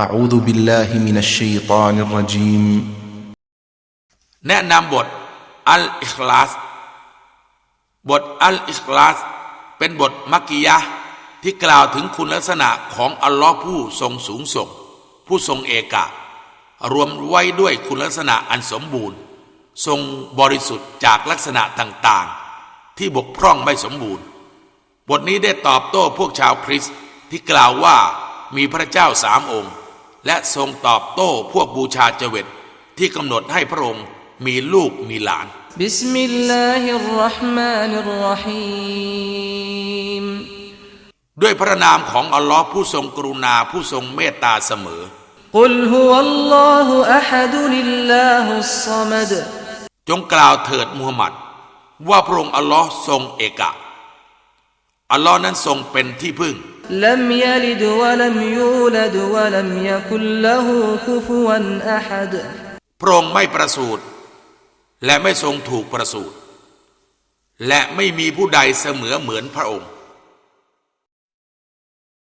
أعوذ بالله من الشيطان الرجيم แนะนำบทอัลอิคลาส บทอัลอิคลาส เป็นบทมักกิยะห์ที่กล่าวถึงคุณลักษณะของอัลลอฮ์ผู้ทรงสูงส่ง ผู้ทรงเอกะ รวมไว้ด้วยคุณลักษณะอันสมบูรณ์ ทรงบริสุทธิ์จากลักษณะต่างๆ ที่บกพร่องไม่สมบูรณ์ บทนี้ได้ตอบโต้พวกชาวคริสต์ที่กล่าวว่ามีพระเจ้าสามองค์ และทรงตอบโต้พวกบูชาเจวิตที่กำหนดให้พระองค์มีลูกมีหลาน บิสมิลลาฮิรราะห์มานิรราฮีมด้วยพระนามของอัลลอฮ์ผู้ทรงกรุณาผู้ทรงเมตตาเสมอ กุลฮุวัลลอฮุอะฮัดุลิลลาฮุสซามัดจงกล่าวเถิดมูฮัมหมัด ว่าพระองค์อัลลอฮ์ทรงเอกะ อัลลอฮ์นั้นทรงเป็นที่พึ่ง لم يلد ولم يولد ولم يكن له كفوا أحد พระองค์ไม่ประสูติและไม่ทรงถูกประสูติและไม่มีผู้ใดเสมอเหมือนพระองค์